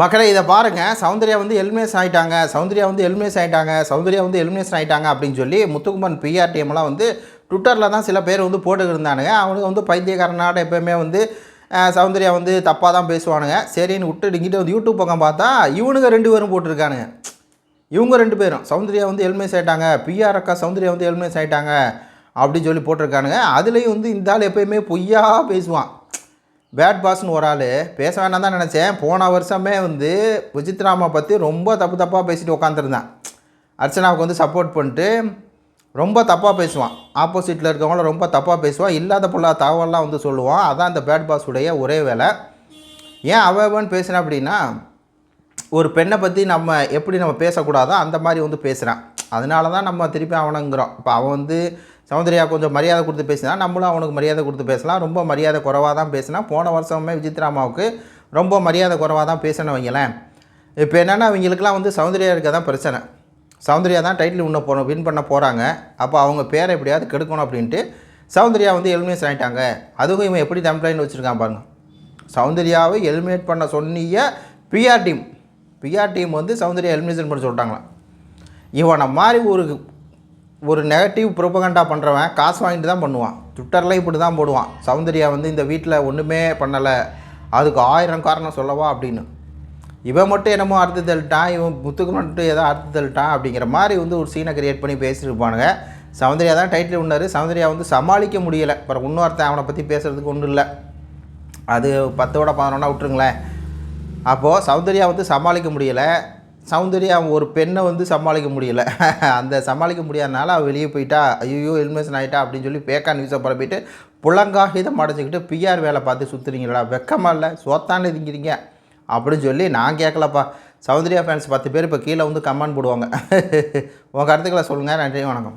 மக்களை இதை பாருங்கள் சௌந்தர்யா வந்து எலிமினேஸ் ஆகிட்டாங்க சௌந்தர்யா வந்து எலிமினேஸ் ஆகிட்டாங்க சௌந்தர்யா வந்து எலிமினேஸ் ஆகிட்டாங்க அப்படின்னு சொல்லி முத்துக்குமன் பிஆர்டிஎம்லாம் வந்து ட்விட்டரில் தான் சில பேர் வந்து போட்டுக்கிட்டு இருந்தானுங்க அவனுக்கு வந்து பைத்தியக்காரனாட எப்போயுமே வந்து சௌந்தர்யா வந்து தப்பாக தான் பேசுவானுங்க. சரின்னு விட்டு இங்கிட்ட வந்து யூடியூப் பக்கம் பார்த்தா இவனுங்க ரெண்டு பேரும் போட்டிருக்கானுங்க. இவங்க ரெண்டு பேரும். சௌந்தர்யா வந்து எலிமினேஸ் ஆகிட்டாங்க பிஆர் அக்கா சௌந்தர்யா வந்து எலிமினேஸ் ஆகிட்டாங்க அப்படின்னு சொல்லி போட்டிருக்கானுங்க. அதுலேயும் வந்து இந்த ஆள் எப்போயுமே பொய்யா பேசுவான். பேட் பாஸ்னு ஒரு ஆள். பேச வேணாம் தான் நினச்சேன். போன வருஷமே வந்து விஜித்ராமா பற்றி ரொம்ப தப்பு தப்பாக பேசிட்டு உட்காந்துருந்தான் அர்ச்சனாவுக்கு வந்து சப்போர்ட் பண்ணிட்டு ரொம்ப தப்பாக பேசுவான். ஆப்போசிட்டில் இருக்கவங்கள ரொம்ப தப்பாக பேசுவான் இல்லாத பொல்லா தகவலாம் வந்து சொல்லுவான். அதான் அந்த பேட் பாஸ் உடைய ஒரே வேலை. ஏன் அவன் பேசுகிறேன் அப்படின்னா ஒரு பெண்ணை பற்றி நம்ம எப்படி நம்ம பேசக்கூடாதோ அந்த மாதிரி வந்து பேசுகிறான் அதனால தான் நம்ம திருப்பி அவனுங்கிறோம். இப்போ அவன் வந்து சௌந்தர்யா கொஞ்சம் மரியாதை கொடுத்து பேசினா நம்மளும் அவனுக்கு மரியாதை கொடுத்து பேசலாம். ரொம்ப மரியாதை குறைவாக தான் பேசினா போன வருஷமே விஜித்ராமாவுக்கு ரொம்ப மரியாதை குறைவாக தான் பேசணும் வைங்களேன். இப்போ என்னென்னா அவங்களுக்குலாம் வந்து சௌந்தர்யா இருக்க தான் பிரச்சனை. சௌந்தர்யா தான் டைட்டில் உன்ன போன வின் பண்ண போகிறாங்க அப்போ அவங்க பேரை எப்படியாவது கெடுக்கணும் அப்படின்ட்டு சௌந்தர்யா வந்து எலிமினேஷன் ஆகிட்டாங்க அதுவும் இவன் எப்படி கம்ப்ளைண்ட் வச்சுருக்கான் பாருங்க. சௌந்தர்யாவை எலிமினேட் பண்ண சொன்னிய பிஆர் டீம் பிஆர் டீம் வந்து சௌந்தர்யா எலிமினேஷன் பண்ண சொல்லிட்டாங்களாம். இவனை மாதிரி ஒரு ஒரு நெகட்டிவ் ப்ரொபகண்டா பண்ணுறவன் காசு வாங்கிட்டு தான் பண்ணுவான். ட்விட்டரில் இப்படி தான் போடுவான். சௌந்தர்யா வந்து இந்த வீட்டில் ஒன்றுமே பண்ணலை. அதுக்கு ஆயிரம் காரணம் சொல்லவா அப்படின்னு. இவன் மட்டும் என்னமோ அறுத்து தள்ளிட்டான். இவன் முத்துக்கு மட்டும் ஏதோ அறுத்து தள்ளிட்டான் அப்படிங்கிற மாதிரி வந்து ஒரு சீனை கிரியேட் பண்ணி பேசிட்டு இருப்பானுங்க. சௌந்தர்யா தான் டைட்டில் உண்டார் சௌந்தர்யா வந்து சமாளிக்க முடியலை. அப்புறம் இன்னொருத்தன் அவனை பற்றி பேசுகிறதுக்கு ஒன்றும் இல்லை. அது பத்தோட பதினொன்னா விட்டுருங்களேன். அப்போது சௌந்தர்யா வந்து சமாளிக்க முடியலை. சௌந்தர்யா ஒரு பெண்ணை வந்து சமாளிக்க முடியல. அந்த சமாளிக்க முடியாதனால அவள் வெளியே போயிட்டா ஐயோ எலிமினேஷன் ஆகிட்டா அப்படின்னு சொல்லி பேக்கா நியூஸை பரப்பிட்டு புலங்காகிதம் அடைஞ்சிக்கிட்டு பிஆர் வேலை பார்த்து சுற்றுறீங்களா வெக்கமா இல்லை சோத்தானே திங்கிறீங்க அப்படின்னு சொல்லி நான் கேட்கலப்பா சௌந்தர்யா ஃபேன்ஸ் பத்து பேர் இப்போ கீழே வந்து கமெண்ட் போடுவாங்க. உங்கள் கருத்துக்களை சொல்லுங்கள் நன்றி வணக்கம்.